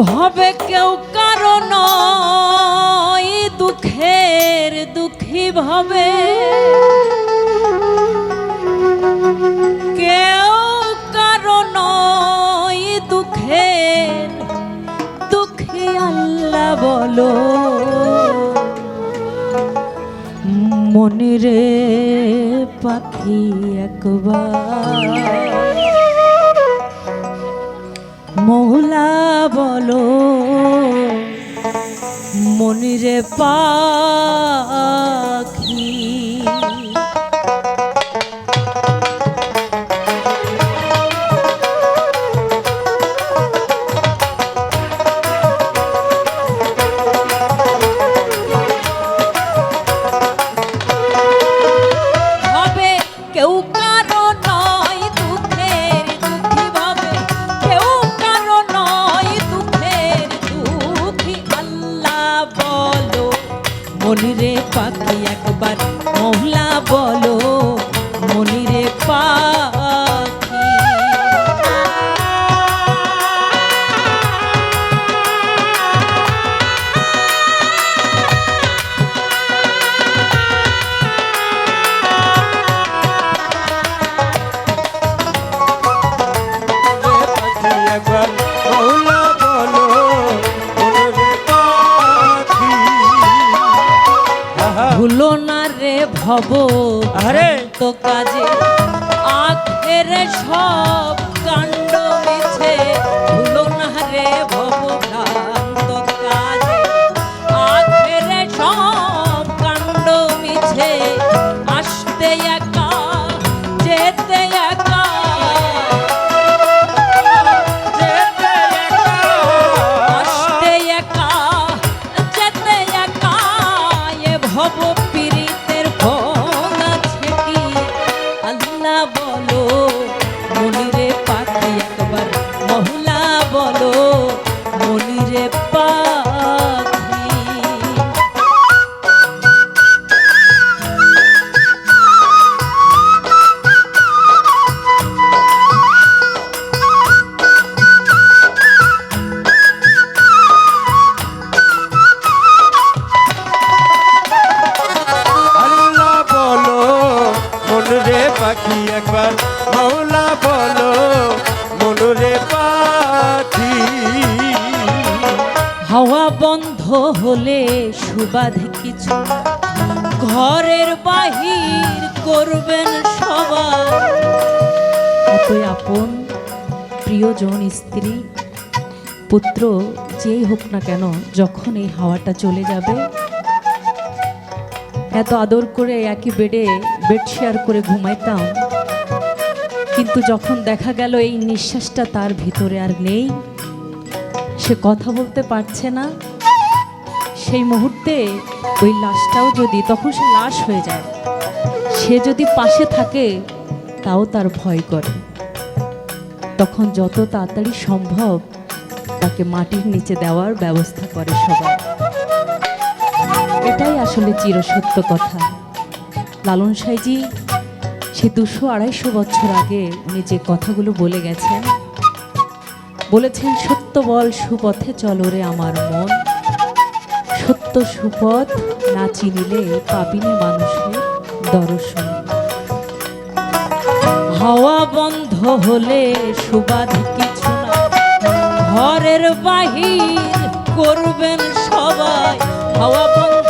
ভবে কেউ কারণ দুঃখের দুঃখী ভবে। কেউ কারণ দুঃখের দুঃখী আল্লাহ বলো। মনিরে পাখি একবার। মহুলা বলো মনিরে পাখি। মনিরে পাখি একবার মহলা বলো মনিরে পাখি ভুলো না রে ভব আরে! তো কাজে আখের সব কাণ্ড মিছে ভুলো না রে ভব একবার মৌলা বলো, মনরে পাখি। হাওয়া বন্ধ হলে সুবাদ কিছু ঘরের বাহির করবেন সবাই অতই আপন প্রিয়জন, স্ত্রী, পুত্র, যেই হোক না কেন, যখন এই হাওয়াটা চলে যাবে, এত আদর করে একই বেডে বেড শেয়ার করে ঘুমাইতাম কিন্তু যখন দেখা গেল এই নিঃশ্বাসটা তার ভিতরে আর নেই, সে কথা বলতে পারছে না। সেই মুহূর্তে ওই লাশটাও যদি, তখন সে লাশ হয়ে যায়। সে যদি পাশে থাকে, তাও তার ভয় করে। তখন যত তাড়াতাড়ি সম্ভব তাকে মাটির নিচে দেওয়ার ব্যবস্থা করে সবাই। এটাই আসলে চিরসত্য কথা। লালন সাইজি সে দুশো আড়াইশো বছর আগে উনি যে কথাগুলো বলে গেছেন, বলেছেন, সত্য বল, সুপথে চলো রে আমার মন। সত্য সুপথ না চিনিলে পাবিনি মানুষের দর্শন হাওয়া বন্ধ হলে সুবাদ কিছু না। ঘরের বাহির করবেন সবাই। হাওয়া বন্ধ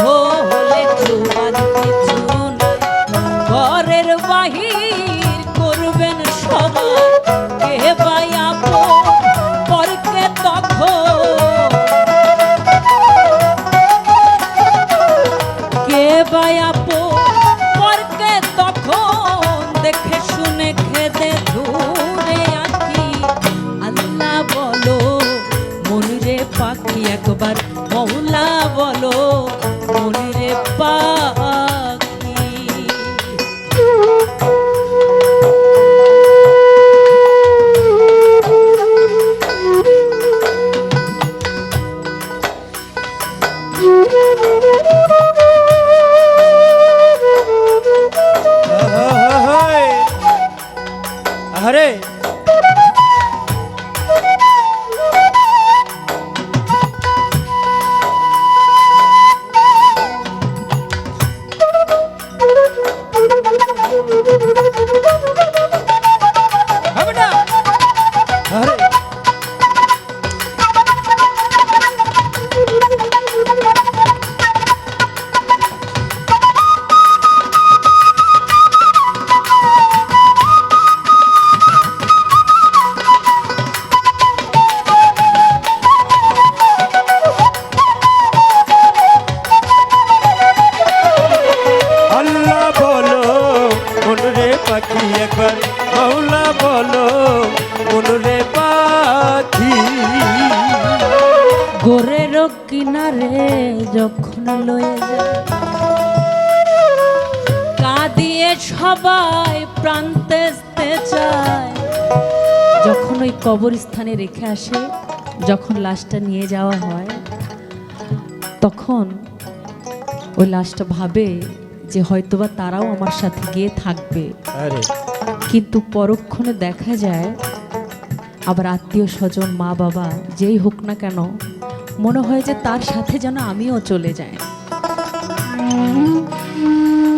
একবার মৌলা বলো মনরে পাখি। গোরের কিনারে যখন লয়ে যায় সবাই প্রান্তে চায়। যখন ওই কবরস্থানে রেখে আসে যখন লাশটা নিয়ে যাওয়া হয় তখন ওই লাশটা ভাবে যে হয়তোবা তারাও আমার সাথে গিয়ে থাকবে। আরে কিন্তু পরক্ষণে দেখা যায়, আবার আত্মীয় স্বজন, মা বাবা, যেই হোক না কেন, মনে হয় যে তার সাথে যেন আমিও চলে যাই।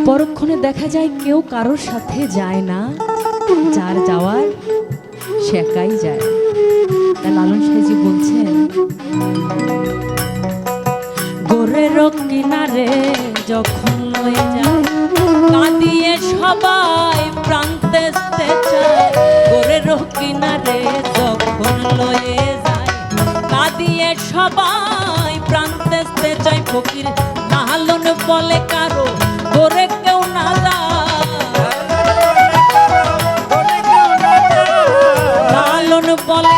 পরক্ষণে দেখা যায় কেউ কারোর সাথে যায় না, যার যাওয়ার সে একাই যায়। তা লালন সাহেজি বলছেন গোরের কিনারে যখন লয়ে যায়, কাঁদিয়ে সবাই প্রান্তে চায় করে কিনারে যখন লয়ে যায় কাঁদিয়ে সবাই প্রান্তে চায় ফকির নাহালন বলে কারও করে কেউ না যায়। বলে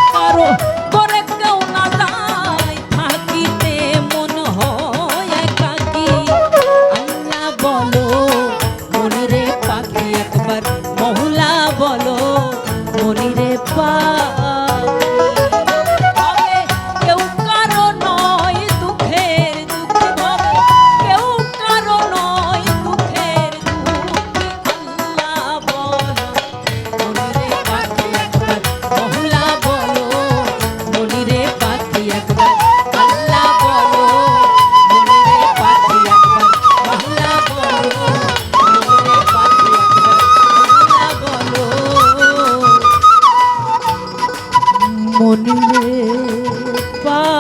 মনিরে পা